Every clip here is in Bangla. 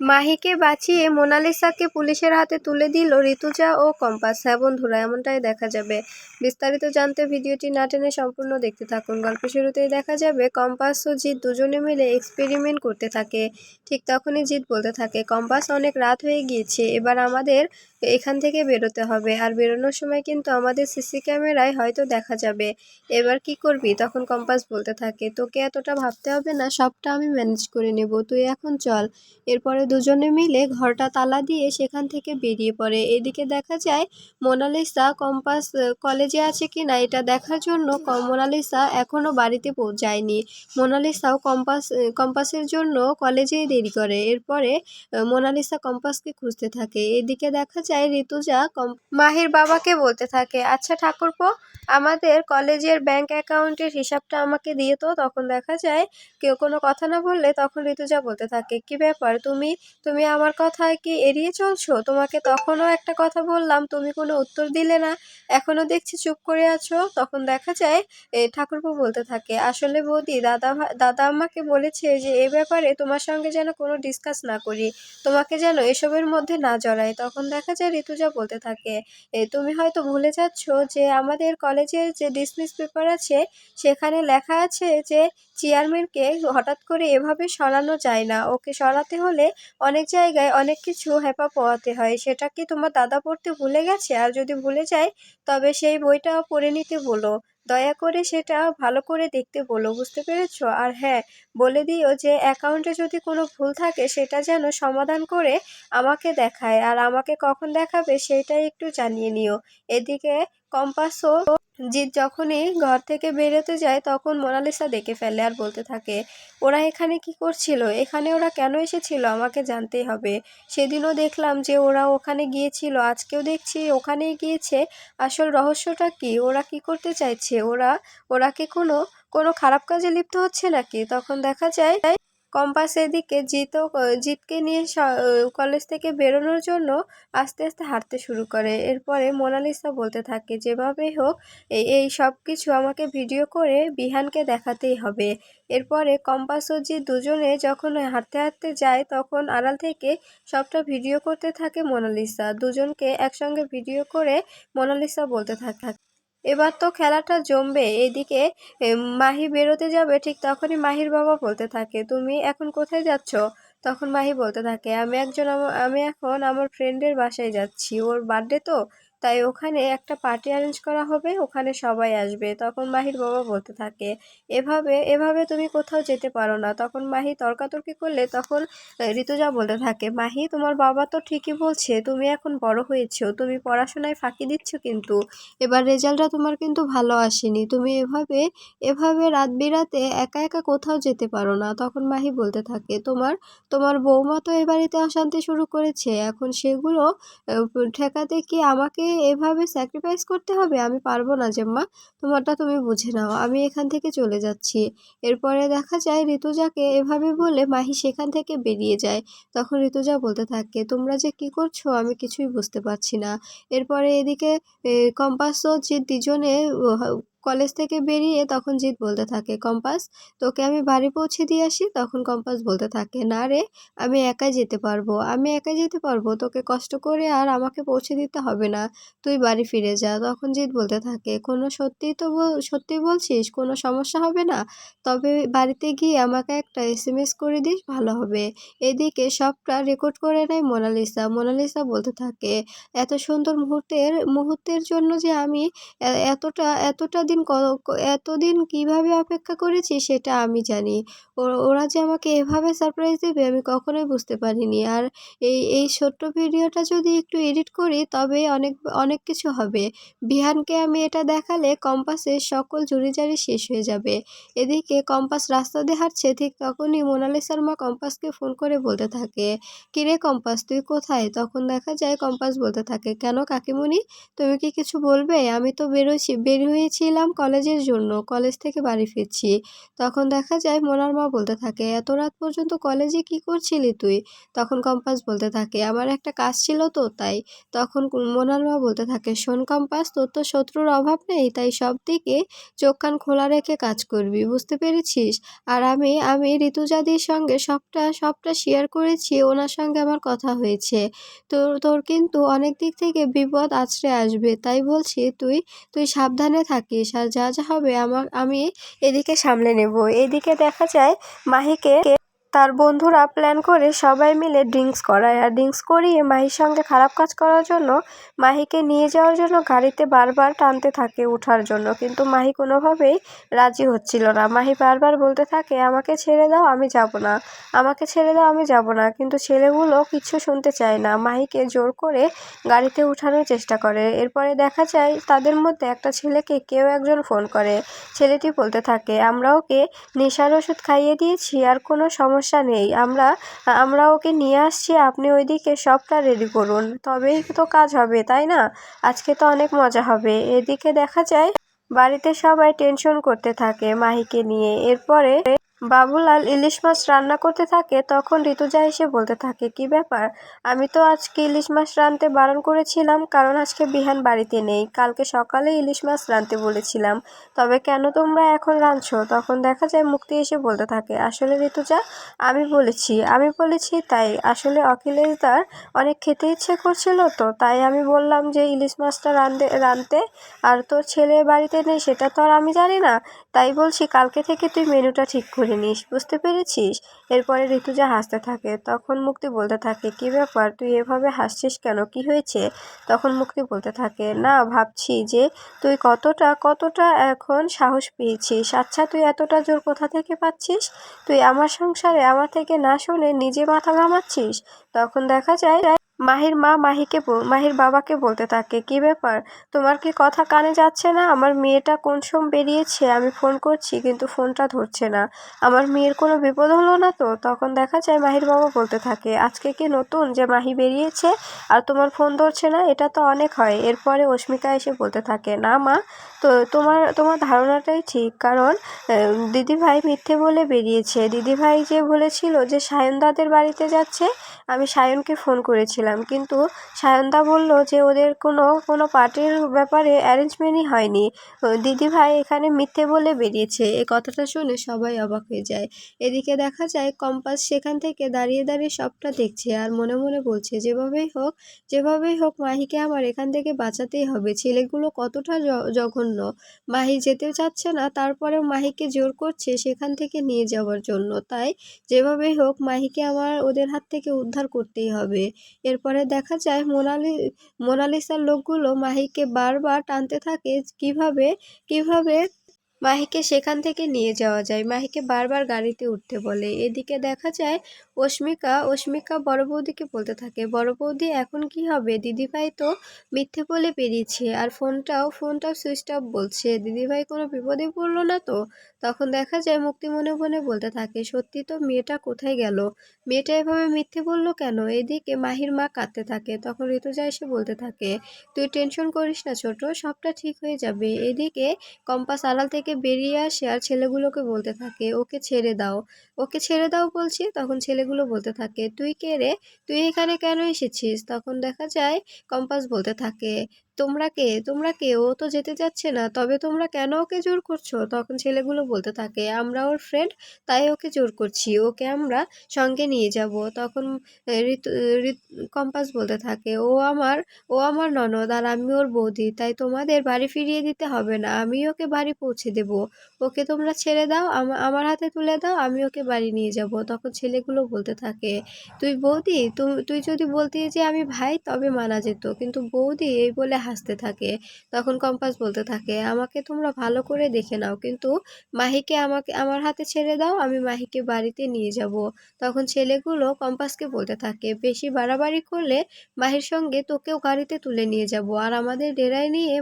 মাহিকে বাঁচিয়ে মোনালিসাকে পুলিশের হাতে তুলে দিল ঋতুজা ও কম্পাস। হ্যাঁ বন্ধুরা, এমনটাই দেখা যাবে। বিস্তারিত জানতে ভিডিওটি না টেনে সম্পূর্ণ দেখতে থাকুন। গল্প শুরুতেই দেখা যাবে, কম্পাস ও জিৎ দুজনে মিলে এক্সপেরিমেন্ট করতে থাকে। ঠিক তখনই জিৎ বলতে থাকে, কম্পাস, অনেক রাত হয়ে গিয়েছে, এবার আমাদের এখান থেকে বেরোতে হবে। আর বেরোনোর সময় কিন্তু আমাদের সিসি ক্যামেরায় হয়তো দেখা যাবে। এবার কি করবি? তখন কম্পাস বলতে থাকে, তোকে এতটা ভাবতে হবে না, সবটা আমি ম্যানেজ করে নেব। তুই এখন চল। এরপরে দুজনে মিলে ঘরটা তালা দিয়ে সেখান থেকে বেরিয়ে পড়ে। এদিকে দেখা যায়, মোনালিসা কম্পাস কলেজে আছে কি না এটা দেখার জন্য মোনালিসা এখনও বাড়িতে পৌঁছায়নি মোনালিসাও কম্পাস কম্পাসের জন্য কলেজেই দেরি করে। এরপরে মোনালিসা কম্পাসকে খুঁজতে থাকে। এদিকে দেখা যায়, ঋতুজা মাহির বাবাকে বলতে থাকে আচ্ছা ঠাকুরপো, আমাদের কলেজের ব্যাংক অ্যাকাউন্টের হিসাবটা আমাকে দিয়ে তো তখন দেখা যায়, কেউ কোনো কথা না বললে তখন ঋতুজা বলতে থাকে, কি ব্যাপার? তুমি তুমি আমার কথায় কি এড়িয়ে চলছো? তোমাকে তখনও একটা কথা বললাম, তুমি কোনো উত্তর দিলে না। এখনও দেখছি চুপ করে আছো। তখন দেখা যায় ঠাকুরপো বলতে থাকে, আসলে বৌদি, দাদা দাদা আমাকে বলেছে যে এ ব্যাপারে তোমার সঙ্গে যেন কোনো ডিসকাস না করি। তোমাকে যেন এসবের মধ্যে না জড়াই। তখন দেখা যায়, ঋতুজা বলতে থাকে তুমি হয়তো ভুলে যাচ্ছ যে আমাদের কলেজের যে ডিসমিস পেপার আছে, সেখানে লেখা আছে যে চেয়ারম্যানকে হঠাৎ করে এভাবে সরানো যায় না। ওকে সরাতে হলে অনেক জায়গায় অনেক কিছু হেপা পোহাতে হয়। সেটা কি তোমার দাদা পড়তে ভুলে গেছে? আর যদি ভুলে যায়, তবে সেই বইটা পড়ে নিতে বলো। দয়া করে সেটা ভালো করে দেখতে বলো, বুঝতে পেরেছ? আর হ্যাঁ বলে দিও যে অ্যাকাউন্টে যদি কোনো ভুল থাকে, সেটা যেন সমাধান করে আমাকে দেখায়। আর আমাকে কখন দেখাবে, সেটাই একটু জানিয়ে নিও। এদিকে কম্পাসও জিৎ যখনই ঘর থেকে বেরোতে যায়, তখন মোনালিসা দেখে ফেলে আর বলতে থাকে, ওরা এখানে কি করছিল? এখানে ওরা কেন এসেছিল? আমাকে জানতেই হবে। সেদিনও দেখলাম যে ওরা ওখানে গিয়েছিল, আজকেও দেখছি ওখানেই গিয়েছে। আসল রহস্যটা কি? ওরা কি করতে চাইছে? ওরা ওরা কি কোনো কোনো খারাপ কাজে লিপ্ত হচ্ছে নাকি? তখন দেখা যায় কম্পাস দিকে জিতও জিতকে নিয়ে কলেজ থেকে বেরোনোর জন্য আস্তে আস্তে হাঁটতে শুরু করে। এরপরে মোনালিসা বলতে থাকে যেভাবেই হোক এই সব কিছু আমাকে ভিডিও করে বিহানকে দেখাতেই হবে। এরপরে কম্পাস ও জিৎ দুজনে যখন হাঁটতে হাঁটতে যায়, তখন আড়াল থেকে সবটা ভিডিও করতে থাকে মোনালিসা। দুজনকে একসঙ্গে ভিডিও করে মোনালিসা বলতে থাকে এবার তো খেলাটা জমবে, এদিকে মাহি বেরোতে যাবে, ঠিক তখনই মাহির বাবা বলতে থাকে, তুমি এখন কোথায় যাচ্ছ? তখন মাহি বলতে থাকে, আমি একজন আমা- এখন আমার ফ্রেন্ডের বাসায় যাচ্ছি, ওর বার্থডে তো? তাই ওখানে একটা পার্টি অ্যারেঞ্জ করা হবে, ওখানে সবাই আসবে। তখন মাহির বাবা বলতে থাকে, এভাবে এভাবে তুমি কোথাও যেতে পারো না। তখন মাহি তর্কাতর্কি করলে তখন ঋতুজা বলতে থাকে, মাহি, তোমার বাবা তো ঠিকই বলছে, তুমি এখন বড় হয়েছো, তুমি পড়াশোনায় ফাঁকি দিচ্ছ কিন্তু, এবার রেজাল্টটা তোমার কিন্তু ভালো আসেনি। তুমি এভাবে এভাবে রাত বিরাতে একা একা কোথাও যেতে পারো না। তখন মাহি বলতে থাকে, তোমার তোমার বৌমা তো এ বাড়িতে অশান্তি শুরু করেছে, এখন সেগুলো ঠেকাতে কি আমাকে এভাবে স্যাক্রিফাইস করতে হবে? আমি পারব না জেম্মা। তোমারটা তুমি বুঝে নাও। আমি এখান থেকে চলে যাচ্ছি। এরপরে দেখা যায় ঋতুজাকে এভাবে বলে মাহি সেখান থেকে বেরিয়ে যায়। তখন ঋতুজা বলতে থাকে, তোমরা যে কি করছ আমি কিছুই বুঝতে পারছি না। এরপরে এদিকে কম্পাস জিৎ দুজনে কলেজ থেকে বেরিয়ে তখন জিৎ বলতে থাকে, কম্পাস, তোকে আমি বাড়ি পৌঁছে দিয়ে আসি? তখন কম্পাস বলতে থাকে, না রে, আমি একাই যেতে পারব। আমি একাই যেতে পারব? তোকে কষ্ট করে আর আমাকে পৌঁছে দিতে হবে না। তুই বাড়ি ফিরে যা। তখন জিৎ বলতে থাকে, কোনো সত্যিই তো সত্যি বলছিস? কোনো সমস্যা হবে না? তবে বাড়িতে গিয়ে আমাকে একটা এস এম এস করে দিস, ভালো হবে। এদিকে সবটা রেকর্ড করে নেয় মোনালিসা। মোনালিসা বলতে থাকে, এত সুন্দর মুহূর্তের মুহূর্তের জন্য যে আমি এতটা এতটা ক- এতদিন কীভাবে অপেক্ষা করেছি সেটা আমি জানি। ওরা যে আমাকে এভাবে সারপ্রাইজ দেবে আমি কখনোই বুঝতে পারিনি। আর এই এই ছোট্ট ভিডিওটা যদি একটু এডিট করি তবে অনেক অনেক কিছু হবে। বিহানকে আমি এটা দেখালে কম্পাসের সকল জুড়িজারি শেষ হয়ে যাবে। এদিকে কম্পাস রাস্তা দিয়ে হাঁটছে, ঠিক তখনই মোনালিসার মা কম্পাসকে ফোন করে বলতে থাকে, কিরে কম্পাস, তুই কোথায়? তখন দেখা যায় কম্পাস বলতে থাকে, কেন কাকিমণি তুমি কি কিছু বলবে? আমি তো বেরোছি, বের হয়েছিলাম গিয়েছিলাম কলেজের জন্য, কলেজ থেকে বাড়ি ফিরছি। তখন দেখা যায় মোনার মা বলতে থাকে, এত রাত পর্যন্ত কলেজে কি করছিলি তুই? তখন কম্পাস বলতে থাকে, আমার একটা কাজ ছিল তো, তাই। তখন মোনার মা বলতে থাকে, শোন কম্পাস, তোর তো শত্রুর অভাব নেই, তাই সব দিকে চোখ কান খোলা রেখে কাজ করবি, বুঝতে পেরেছিস? আর আমি আমি ঋতুজাদির সঙ্গে সবটা সবটা শেয়ার করেছি, ওনার সঙ্গে আমার কথা হয়েছে। তোর তোর কিন্তু অনেক দিক থেকে বিপদ আছড়ে আসবে, তাই বলছি, তুই তুই সাবধানে থাকিস। আর যা যা হবে আমার আমি এদিকে সামলে নেব। এদিকে দেখা যায় মাহিকে তার বন্ধুরা প্ল্যান করে সবাই মিলে ড্রিঙ্কস করায়। আর ড্রিঙ্কস করিয়ে মাহির সঙ্গে খারাপ কাজ করার জন্য মাহিকে নিয়ে যাওয়ার জন্য গাড়িতে বারবার টানতে থাকে ওঠার জন্য। কিন্তু মাহি কোনোভাবেই রাজি হচ্ছিল না। মাহি বারবার বলতে থাকে, আমাকে ছেড়ে দাও, আমি যাব না। আমাকে ছেড়ে দাও, আমি যাব না। কিন্তু ছেলেগুলো কিছু শুনতে চায় না। মাহিকে জোর করে গাড়িতে উঠানোর চেষ্টা করে। এরপরে দেখা যায়, তাদের মধ্যে একটা ছেলেকে কেউ একজন ফোন করে। ছেলেটি বলতে থাকে আমরা ওকে নেশার ওষুধ খাইয়ে দিয়েছি, আর কোনো সমস্যা নেই। আমরা আমরা ওকে নিয়ে আসছি, আপনি ওইদিকে সবটা রেডি করুন। তবেই তো কাজ হবে, তাই না? আজকে তো অনেক মজা হবে। এদিকে দেখা যায়, বাড়িতে সবাই টেনশন করতে থাকে মাহিকে নিয়ে। এরপরে বাবুলাল ইলিশ মাছ রান্না করতে থাকে, তখন ঋতুজা এসে বলতে থাকে, কি ব্যাপার? আমি তো আজকে ইলিশ মাছ রাঁধতে বারণ করেছিলাম, কারণ আজকে বিহান বাড়িতে নেই। কালকে সকালে ইলিশ মাছ রাঁধতে বলেছিলাম, তবে কেন তোমরা এখন রাঁধছো? তখন দেখা যায় মুক্তি এসে বলতে থাকে, আসলে ঋতুজা, আমি বলেছি আমি বলেছি তাই। আসলে অখিলেশ তার অনেক খেতে ইচ্ছে করছিল তো, তাই আমি বললাম যে ইলিশ মাছটা রাঁধতে রাঁধতে আর তোর ছেলে বাড়িতে নেই, সেটা তো আর আমি জানি না। তাই বলছি, কালকে থেকে তুই মেনুটা ঠিক করে নিস বুঝতে পেরেছিস? এরপরে ঋতুজা হাসতে থাকে, তখন মুক্তি বলতে থাকে, কি ব্যাপার? তুই এভাবে হাসছিস কেন? কি হয়েছে? তখন মুক্তি বলতে থাকে, না, ভাবছি যে তুই কতটা কতটা এখন সাহস পেয়েছিস? আচ্ছা তুই এতটা জোর কোথা থেকে পাচ্ছিস? তুই আমার সংসারে, আমার থেকে না শুনে নিজে মাথা ঘামাচ্ছিস? তখন দেখা যায় মাহির মা মাহিকে মাহির বাবাকে বলতে থাকে, কি ব্যাপার? তোমার কি কথা কানে যাচ্ছে না? আমার মেয়েটা কোন সোম বেরিয়েছে? আমি ফোন করছি, কিন্তু ফোনটা ধরছে না। আমার মেয়ের কোনো বিপদ হলো না তো? তখন দেখা যায় মাহির বাবা বলতে থাকে, আজকে কি নতুন যে মাহি বেরিয়েছে আর তোমার ফোন ধরছে না? এটা তো অনেক হয়। এরপরে অস্মিকা এসে বলতে থাকে, না মা, তো তোমার তোমার ধারণাটাই ঠিক, কারণ দিদিভাই মিথ্যে বলে বেরিয়েছে। দিদিভাই যে বলেছিল যে সায়নদাদের বাড়িতে যাচ্ছে, আমি সায়নকে ফোন করেছিলাম। কিন্তু সায়নদা বলল যে ওদের কোনো কোনো পার্টির ব্যাপারে অ্যারেঞ্জমেন্টই হয়নি। দিদিভাই এখানে মিথ্যে বলে বেরিয়েছে। এ কথাটা শুনে সবাই অবাক হয়ে যায়। এদিকে দেখা যায় কম্পাস সেখান থেকে দাঁড়িয়ে দাঁড়িয়ে সবটা দেখছে আর মনে মনে বলছে, যেভাবেই হোক যেভাবেই হোক মাহিকে আমার এখান থেকে বাঁচাতেই হবে। ছেলেগুলো কতটা জঘন্য। মাহি যেতেও চাচ্ছে না, তারপরেও মাহিকে জোর করছে সেখান থেকে নিয়ে যাওয়ার জন্য। তাই যেভাবেই হোক, মাহিকে আমার ওদের হাত থেকে উদ্ধার করতেই হবে। এরপরে দেখা যায় মোনালি মোনালিসার লোকগুলো মাহিকে বারবার টানতে থাকে কীভাবে কীভাবে মাহিকে সেখান থেকে নিয়ে যাওয়া যায়। মাহিকে বারবার গাড়িতে উঠতে বলে। এদিকে দেখা যায়, অস্মিকা অস্মিকা বড় বৌদিকে বলতে থাকে। বড় বৌদি, এখন কি হবে? দিদিভাই তো মিথ্যে বলে বেরিয়েছে। আর ফোনটাও ফোনটাও সুইচ অফ বলছে। দিদিভাই কোনো বিপদে পড়ল না তো? তখন দেখা যায়, মুক্তি মনে মনে বলতে থাকে, সত্যি তো মেয়েটা কোথায় গেল? মেয়েটা এভাবে মিথ্যে বলল কেন? এদিকে মাহির মা কাঁদতে থাকে। তখন ঋতুজা এসে বলতে থাকে, তুই টেনশন করিস না ছোট, সবটা ঠিক হয়ে যাবে। এদিকে কম্পাস আড়াল থেকে বেরিয়ে আসে আর ছেলেগুলোকে বলতে থাকে, ওকে ছেড়ে দাও। ওকে ছেড়ে দাও বলছি? তখন ছেলেগুলো বলতে থাকে, তুই কে রে? তুই এখানে কেন এসেছিস? তখন দেখা যায়, কম্পাস বলতে থাকে তোমরা কে? তোমরা কে? ও তো যেতে যাচ্ছে না। তবে তোমরা কেন ওকে জোর করছ? তখন ছেলেগুলো বলতে থাকে, আমরা ওর ফ্রেন্ড তাই ওকে জোর করছি। ওকে আমরা সঙ্গে নিয়ে যাব। তখন কম্পাস বলতে থাকে, ও আমার ও আমার ননদ আর আমি ওর বৌদি, তাই তোমাদের বাড়ি ফিরিয়ে দিতে হবে না। আমি ওকে বাড়ি পৌঁছে দেব। ওকে তোমরা ছেড়ে দাও আমার হাতে তুলে দাও, আমি ওকে বাড়ি নিয়ে যাব। তখন ছেলেগুলো বলতে থাকে, তুই বৌদি তুই যদি বলতি যে আমি ভাই, তবে মানা যেত। কিন্তু বৌদি এই বলে হাসতে থাকে, তখন কম্পাস বলতে থাকে, আমাকে তোমরা ভালো করে দেখে নাও, কিন্তু মাহিকে আমাকে, আমার হাতে ছেড়ে দাও, আমি মাহিকে বাড়িতে নিয়ে যাব। তখন ছেলেগুলো কম্পাসকে বলতে থাকে, বেশি বাড়াবাড়ি করলে মাহির সঙ্গে তোকেও গাড়িতে তুলে নিয়ে যাব, আর আমাদের ডেরায় নিয়ে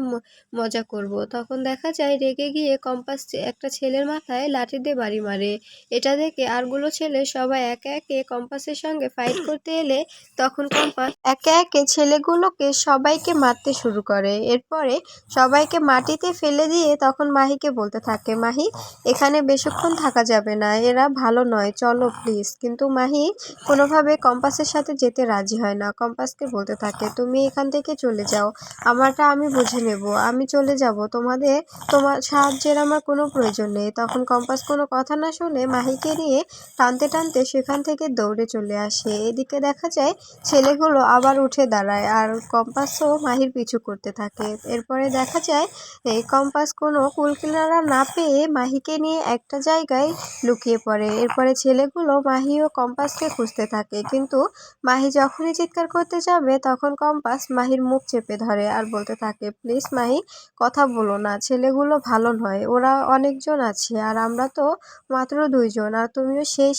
মজা করব। তখন দেখা যায়, রেগে গিয়ে কম্পাস একটা ছেলের মাথায় লাঠি দিয়ে বাড়ি মারে। এটা দেখে আরগুলো ছেলে সবাই একে একে কম্পাসের সঙ্গে ফাইট করতে এলে তখন কম্পাস একে একে ছেলেগুলোকে সবাইকে মারতে শুরু শুরু করে। এরপরে সবাইকে মাটিতে ফেলে দিয়ে তখন মাহিকে বলতে থাকে, মাহি, এখানে বেশিক্ষণ থাকা যাবে না, এরা ভালো নয়, চলো প্লিজ কিন্তু মাহি কোনোভাবে কম্পাসের সাথে যেতে রাজি হয় না। কম্পাসকে বলতে থাকে, তুমি এখান থেকে চলে যাও, আমারটা আমি বুঝে নেব, আমি চলে যাব, তোমাদের, তোমার সাহায্যের আমার কোনো প্রয়োজন নেই। তখন কম্পাস কোনো কথা না শুনে মাহিকে নিয়ে টানতে টানতে সেখান থেকে দৌড়ে চলে আসে। এদিকে দেখা যায় ছেলেগুলো আবার উঠে দাঁড়ায়, আর কম্পাসও মাহির পিছু করতে থাকে। এরপরে দেখা যায়, এই কম্পাস কোনো কুলকিনারা না পেয়ে মাহিকে নিয়ে একটা জায়গায় লুকিয়ে পড়ে। এরপরে ছেলেগুলো মাহি ও কম্পাসকে খুঁজতে থাকে। কিন্তু মাহি যখনই চিৎকার করতে যাবে, তখন কম্পাস মাহির মুখ চেপে ধরে আর বলতে থাকে, প্লিজ মাহি, কথা বলো না, ছেলেগুলো ভালো নয়। ওরা অনেকজন আছে আর আমরা তো মাত্র দুইজন আর তুমিও সেই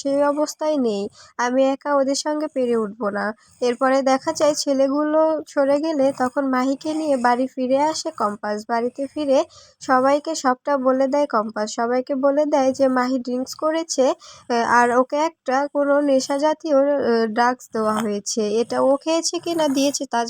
সেই অবস্থায় নেই। আমি একা ওদের সঙ্গে পেরে উঠবো না। এরপরে দেখা যায়, ছেলেগুলো সরে গেলে তখন মাহিকে নিয়ে বাড়ি ফিরে আসে কম্পাস। বাড়িতে ফিরে সবাইকে সবটা বলে দেয় কম্পাস। সবাইকে বলে দেয় যে, মাহি ড্রিঙ্কস করেছে আর ওকে একটা কোনো নেশা জাতীয় ড্রাগস দেওয়া হয়েছে। এটা ও খেয়েছে কি না দিয়েছে তা